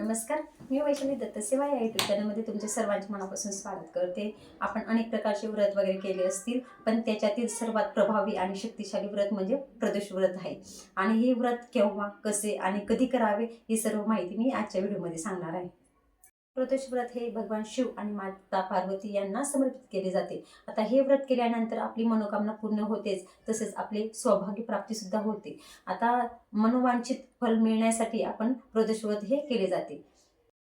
नमस्कार मी वैशाली दत्त सेवा या युट्यूब चॅनलमध्ये तुमचे सर्वांचे मनापासून स्वागत करते. आपण अनेक प्रकारचे व्रत वगैरे केले असतील पण त्याच्यातील सर्वात प्रभावी आणि शक्तिशाली व्रत म्हणजे प्रदोष व्रत आहे. आणि हे व्रत केव्हा कसे आणि कधी करावे ही सर्व माहिती मी आजच्या व्हिडिओमध्ये सांगणार आहे. प्रदोष व्रत हे भगवान शिव आणि माता पार्वती यांना समर्पित केले जाते. आता हे व्रत केल्यानंतर आपली मनोकामना पूर्ण होतेच तसेच आपले सौभाग्य प्राप्ती सुद्धा होते. आता मनोवांछित फल मिळण्यासाठी आपण प्रदोष व्रत हे केले जाते.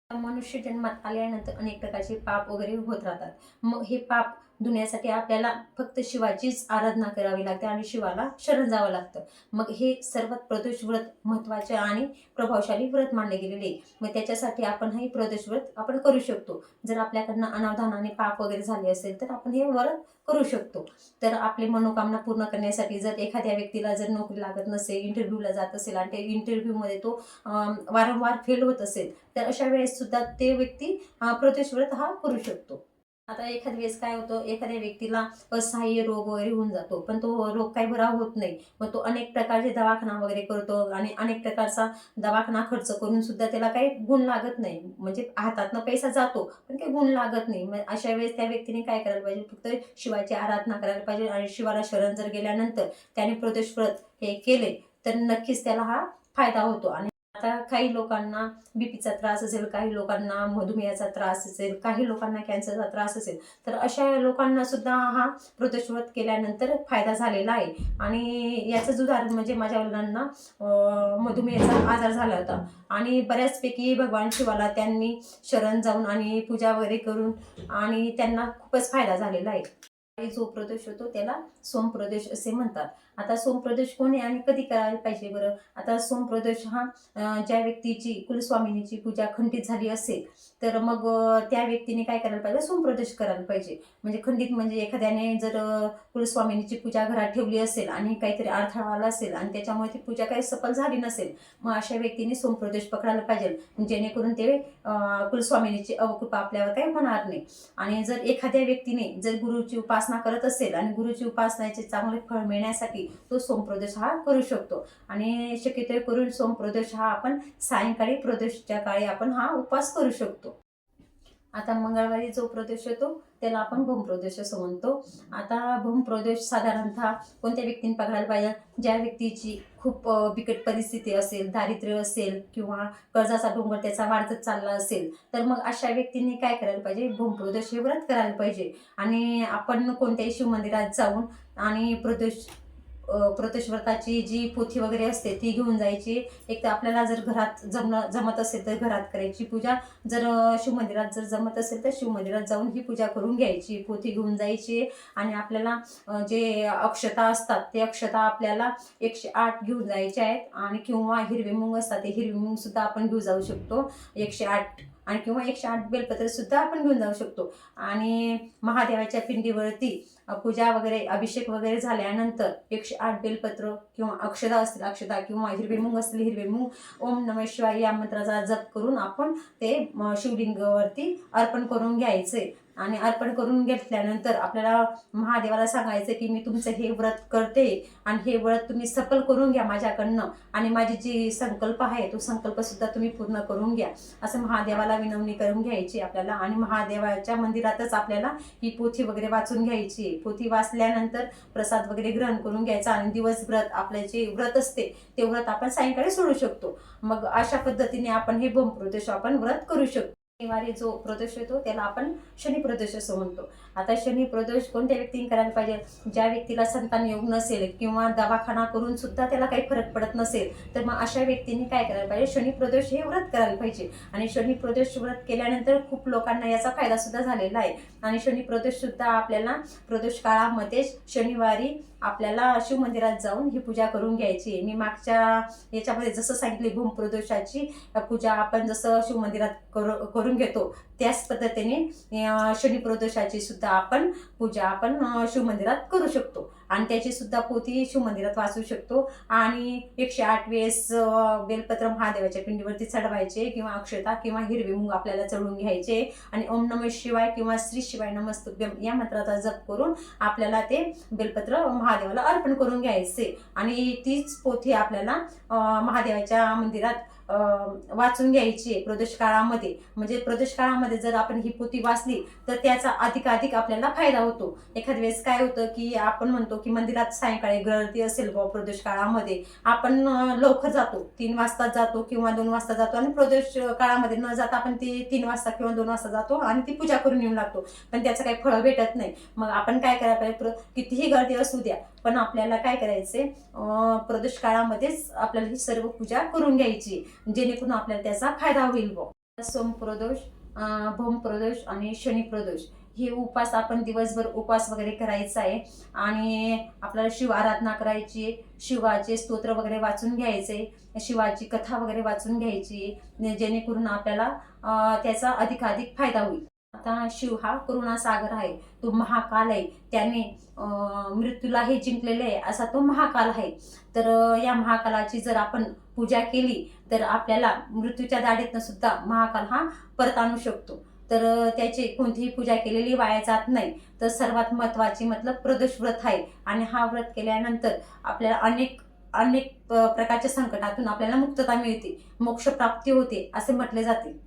मनुष्य जन्मात आल्यानंतर अनेक प्रकारचे पाप वगैरे होत राहतात. मग हे पाप धुण्यासाठी आपल्याला फक्त शिवाचीच आराधना करावी लागते आणि शिवाला शरण जावं लागतं. मग हे सर्वात प्रदोष व्रत महत्त्वाचे आणि प्रभावशाली व्रत मानले गेलेले मग त्याच्यासाठी आपण हे प्रदोष व्रत आपण करू शकतो. जर आपल्याकडनं अनावधानाने पाप वगैरे झाले असेल तर आपण हे व्रत करू शकतो. तर आपली मनोकामना पूर्ण करण्यासाठी जर एखाद्या व्यक्तीला जर नोकरी लागत नसेल इंटरव्ह्यूला जात असेल आणि ते इंटरव्ह्यूमध्ये तो वारंवार फेल होत असेल तर अशा वेळेस सुद्धा ते व्यक्ती प्रदोष व्रत हा करू शकतो. आता एखाद्या वेळेस काय होतं एखाद्या व्यक्तीला असहाय्य रोग वगैरे होऊन जातो पण तो रोग काही बरा होत नाही. मग तो अनेक प्रकारचे दवाखाना वगैरे करतो आणि अनेक प्रकारचा दवाखाना खर्च करून सुद्धा त्याला काही गुण लागत नाही. म्हणजे हातातनं पैसा जातो पण काही गुण लागत नाही. मग अशा वेळेस त्या व्यक्तीने काय करायला पाहिजे? फक्त शिवाची आराधना करायला पाहिजे आणि शिवाला शरण जर गेल्यानंतर त्याने प्रदोष व्रत हे केले तर नक्कीच त्याला हा फायदा होतो. आणि आता काही लोकांना बीपीचा त्रास असेल काही लोकांना मधुमेहाचा त्रास असेल काही लोकांना कॅन्सरचा त्रास असेल तर अशा लोकांना सुद्धा हा प्रदोष केल्यानंतर फायदा झालेला आहे. आणि याचंच उदाहरण म्हणजे माझ्या वडिलांना मधुमेहाचा आजार झाला होता. आणि बऱ्याचपैकी भगवान शिवाला त्यांनी शरण जाऊन आणि पूजा वगैरे करून आणि त्यांना खूपच फायदा झालेला आहे. जो प्रदोष होतो त्याला सोमप्रदोष असे म्हणतात. आता सोमप्रदोष कोणी आणि कधी करायला पाहिजे बरं? आता सोमप्रदोष हा ज्या व्यक्तीची कुलस्वामिनीची पूजा खंडित झाली असेल तर मग त्या व्यक्तीने काय करायला पाहिजे? सोमप्रदोष करायला पाहिजे. म्हणजे खंडित म्हणजे एखाद्याने जर कुलस्वामिनीची पूजा घरात ठेवली असेल आणि काहीतरी अडथळा आला असेल आणि त्याच्यामुळे ती पूजा काही सफल झाली नसेल मग अशा व्यक्तीने सोमप्रदोष पकडायला पाहिजे. जेणेकरून ते कुलस्वामिनीची अवकृपा आपल्यावर काही होणार नाही. आणि जर एखाद्या व्यक्तीने जर गुरुची उपासना करत असेल आणि गुरुची उपासनाचे चांगले फळ मिळण्यासाठी तो सोमप्रदोष हा करू शकतो. आणि शक्यतो करून सोमप्रदोष हा आपण सायंकाळी प्रदोषच्या काळी आपण हा उपवास करू शकतो. आता मंगळवारी जो प्रदोष येतो त्याला आपण भूमप्रदोष असं म्हणतो. आता भूमप्रदोष साधारणतः कोणत्या व्यक्तीने पकडायला पाहिजे? ज्या व्यक्तीची खूप बिकट परिस्थिती असेल दारिद्र्य असेल किंवा कर्जाचा डोंगर त्याचा वाढतच चालला असेल तर मग अशा व्यक्तींनी काय करायला पाहिजे? भूमप्रदोष हे व्रत करायला पाहिजे. आणि आपण कोणत्याही शिवमंदिरात जाऊन आणि प्रदोष अ, जी पोथी वगैरे असते ती घेऊन जायची. एक तर आपल्याला जर घरात जमणं जमत असेल तर घरात करायची पूजा. जर शिवमंदिरात जर जमत असेल तर शिवमंदिरात जाऊन ही पूजा करून घ्यायची. पोथी घेऊन जायची आणि आपल्याला जे अक्षता असतात ते अक्षता आपल्याला एकशे आठ घेऊन जायचे आहेत. आणि किंवा हिरवे मूग असतात ते हिरवे मूग सुद्धा आपण घेऊन जाऊ शकतो. एकशे आठ आणि किंवा एकशे आठ बेलपत्र सुद्धा आपण घेऊन जाऊ शकतो. आणि महादेवाच्या पिंडीवरती पूजा वगैरे अभिषेक वगैरे झाल्यानंतर एकशे आठ बेलपत्र किंवा अक्षदा असतील अक्षदा किंवा हिरवे मूग असतील हिरवे मूग ओम नम शिवाय या मंत्राचा जप करून आपण ते शिवलिंगावरती अर्पण करून घ्यायचे. आणि अर्पण करून घेतल्यानंतर आपल्याला महादेवाला सांगायचं की मी तुमचं हे व्रत करते आणि हे व्रत तुम्ही सफल करून घ्या माझ्याकडनं. आणि माझी जी संकल्प आहे तो संकल्प सुद्धा तुम्ही पूर्ण करून घ्या. असं महादेवाला विनवणी करून घ्यायची आपल्याला. आणि महादेवाच्या मंदिरातच आपल्याला ही पोथी वगैरे वाचून घ्यायची. पोथी वाचल्यानंतर प्रसाद वगैरे ग्रहण करून घ्यायचा आणि दिवस व्रत आपलं जे व्रत असते ते व्रत आपण सायंकाळी सोडू शकतो. मग अशा पद्धतीने आपण हे भूमप्रदेश आपण व्रत करू शकतो. शनिवारी जो प्रदोष येतो त्याला आपण शनी प्रदोष असं म्हणतो. आता शनी प्रदोष कोणत्या व्यक्तीने करायला पाहिजे? ज्या व्यक्तीला संतान योग नसेल किंवा दवाखाना करून सुद्धा त्याला काही फरक पडत नसेल तर मग अशा व्यक्तींनी काय करायला पाहिजे? शनी प्रदोष हे व्रत करायला पाहिजे. आणि शनी प्रदोष व्रत केल्यानंतर खूप लोकांना याचा फायदा सुद्धा झालेला आहे. आणि शनी प्रदोष सुद्धा आपल्याला प्रदोष काळामध्ये शनिवारी आपल्याला शिव मंदिरात जाऊन ही पूजा करून घ्यायची मी मागच्या याच्यामध्ये जसं सांगितले भूमप्रदोषाची पूजा आपण जसं शिव मंदिरात करू करून घेतो त्याच पद्धतीने शनी प्रदोषाची सुद्धा आपण पूजा आपण शिवमंदिरात करू शकतो. आणि त्याची सुद्धा पोथी शिवमंदिरात वाचू शकतो. आणि एकशे आठ वेळेस बेलपत्र महादेवाच्या पिंडीवरती चढवायचे किंवा अक्षता किंवा हिरवी मूग आपल्याला चढून घ्यायचे. आणि ओम नम शिवाय किंवा श्री शिवाय नमस्तुभ्यम या मंत्राचा जप करून आपल्याला ते बेलपत्र महादेवाला अर्पण करून घ्यायचे. आणि तीच पोथी आपल्याला महादेवाच्या मंदिरात वाचून घ्यायची आहे प्रदोष काळामध्ये म्हणजे प्रदोष काळामध्ये जर आपण ही पोथी वाचली तर त्याचा अधिकाधिक आपल्याला फायदा होतो. एखाद्या वेळेस काय होतं की आपण म्हणतो की मंदिरात सायंकाळी गर्दी असेल बुवा प्रदोष काळामध्ये आपण लवकर जातो. तीन वाजता जातो किंवा दोन वाजता जातो आणि प्रदोष काळामध्ये न जाता आपण ती तीन वाजता किंवा दोन वाजता जातो आणि ती पूजा करून येऊन लागतो. पण त्याचं काही फळ भेटत नाही. मग आपण काय करायला पाहिजे? कितीही गर्दी असू द्या पण आपल्याला काय करायचे अं, प्रदोष काळामध्येच आपल्याला ही सर्व पूजा करून घ्यायची जेणेकरून आपल्याला त्याचा फायदा होईल व सोम प्रदोष प्रदोष आणि शनी प्रदोष हे उपास आपण दिवसभर उपास वगैरे करायचा आहे. आणि आपल्याला शिव आराधना करायची शिवाचे स्तोत्र वगैरे वाचून घ्यायचे शिवाची कथा वगैरे वाचून घ्यायची जेणेकरून आपल्याला त्याचा अधिकाधिक फायदा होईल. आता शिव हा करुणासागर आहे तो महाकाल आहे. त्याने मृत्यूला हे जिंकलेले आहे असा तो महाकाल आहे. तर या महाकालाची जर आपण पूजा केली तर आपल्याला मृत्यूच्या दाढेतनं सुद्धा महाकाल हा परत आणू शकतो. तर त्याची कोणतीही पूजा केलेली वाया जात नाही. तर सर्वात महत्वाची मतलब प्रदोष व्रत आहे. आणि हा व्रत केल्यानंतर आपल्याला अनेक अनेक प्रकारच्या संकटातून आपल्याला मुक्तता मिळते मोक्ष प्राप्ती होते असे म्हटले जाते.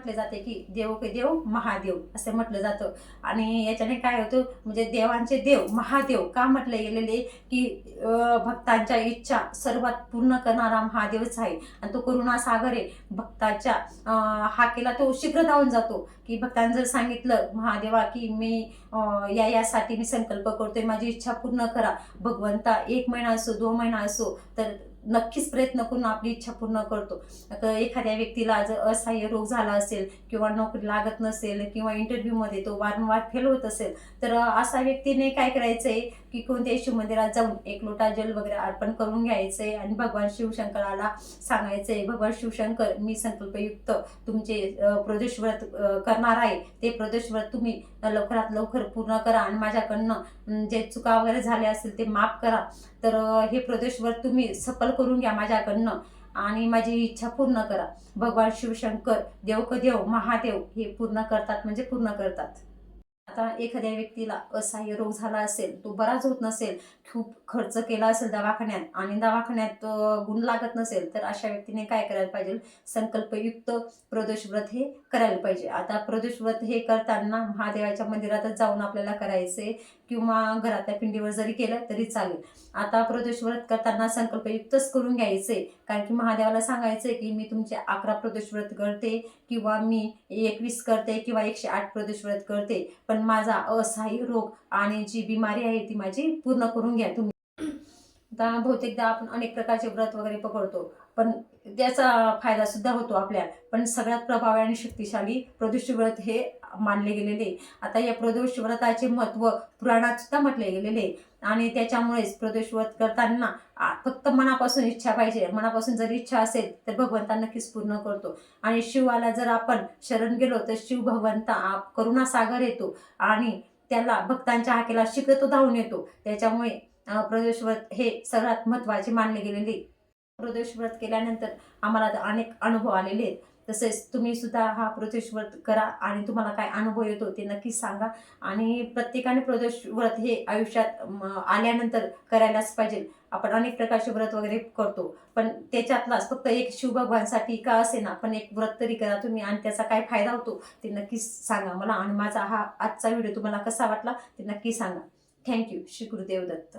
म्हटले जाते की देव के देव महादेव असे म्हटलं जातं. आणि याच्याने काय होतं म्हणजे देवांचे देव महादेव का म्हटले गेलेले की भक्तांच्या इच्छा सर्वात पूर्ण करणारा महादेवच आहे. आणि तो करुणा सागर आहे. भक्ताच्या हाकेला तो शीघ्र धावून जातो. की भक्तांनी जर सांगितलं महादेवा की मी या यासाठी मी संकल्प करतोय माझी इच्छा पूर्ण करा. भगवंता एक महिना असो दोन महिना असो तर नक्कीच प्रयत्न करून आपली इच्छा पूर्ण करतो. एखाद्या व्यक्तीला जर असहाय्य रोग झाला असेल किंवा नोकरी लागत नसेल किंवा इंटरव्ह्यूमध्ये तो वारंवार फेल होत असेल तर असा व्यक्तीने काय करायचंय? की कोणत्याही शिव मंदिरात जाऊन एक लोटा जल वगैरे अर्पण करून घ्यायचंय आणि भगवान शिवशंकराला सांगायचंय भगवान शिवशंकर मी संकल्पयुक्त तुमचे अं, प्रदोष व्रत करणार आहे. ते प्रदोष व्रत तुम्ही लवकरात लवकर पूर्ण करा आणि माझ्याकडनं जे चुका वगैरे झाल्या असतील ते माफ करा. तर हे प्रदोष व्रत तुम्ही सफल करून घ्या माझ्याकडनं आणि माझी इच्छा पूर्ण करा. भगवान शिवशंकर देव महादेव हे पूर्ण करतात म्हणजे पूर्ण करतात. आता एखाद्या व्यक्तीला असहाय्य रोग झाला असेल तो बराच होत नसेल खूप खर्च केला असेल दवाखान्यात आणि दवाखान्यात गुण लागत नसेल तर अशा व्यक्तीने काय करायला पाहिजे? संकल्पयुक्त प्रदोष व्रत हे करायला पाहिजे. आता प्रदोष व्रत हे करताना महादेवाच्या मंदिरातच जाऊन आपल्याला करायचे किंवा घरातल्या पिंडीवर जरी केलं तरी चालेल. आता प्रदोष व्रत करताना संकल्पयुक्तच करून घ्यायचे. कारण की महादेवाला सांगायचंय की मी तुमचे अकरा प्रदोष व्रत करते किंवा मी एकवीस करते किंवा एकशे आठ प्रदोष व्रत करते. पण माझा असहाय्य रोग आणि जी बिमारी आहे ती माझी पूर्ण करून घ्या तुम्ही. आता बहुतेकदा आपण अनेक प्रकारचे व्रत वगैरे पकडतो पण त्याचा फायदा सुद्धा होतो आपल्या. पण सगळ्यात प्रभावी आणि शक्तिशाली प्रदुष्ट व्रत हे मानले गेलेले. आता या प्रदोष व्रताचे महत्त्व पुराणात सुद्धा म्हटले गेलेले. आणि त्याच्यामुळेच प्रदोष व्रत करताना फक्त मनापासून इच्छा पाहिजे. मनापासून जर इच्छा असेल तर भगवंता नक्कीच पूर्ण करतो. आणि शिवाला जर आपण शरण गेलो तर शिव भगवंता करुणासागर सागर येतो. आणि त्याला भक्तांच्या हाकेला शिकतो तो धावून येतो. त्याच्यामुळे प्रदोष व्रत हे सर्वात महत्त्वाचे मानले गेलेले. प्रदोष व्रत केल्यानंतर आम्हाला अनेक अनुभव आलेले आहेत. तसेच तुम्ही सुद्धा हा प्रदोष व्रत करा आणि तुम्हाला काय अनुभव येतो ते नक्कीच सांगा. आणि प्रत्येकाने प्रदोष व्रत हे आयुष्यात आल्यानंतर करायलाच पाहिजे. आपण अनेक प्रकारचे व्रत वगैरे करतो पण त्याच्यातलाच फक्त एक शिवभगवानसाठी का असे ना पण एक व्रत तरी करा तुम्ही आणि त्याचा काय फायदा होतो ते नक्कीच सांगा मला. आणि माझा हा आजचा व्हिडिओ तुम्हाला कसा वाटला ते नक्की सांगा. Thank you. श्री गुरुदेव दत्त.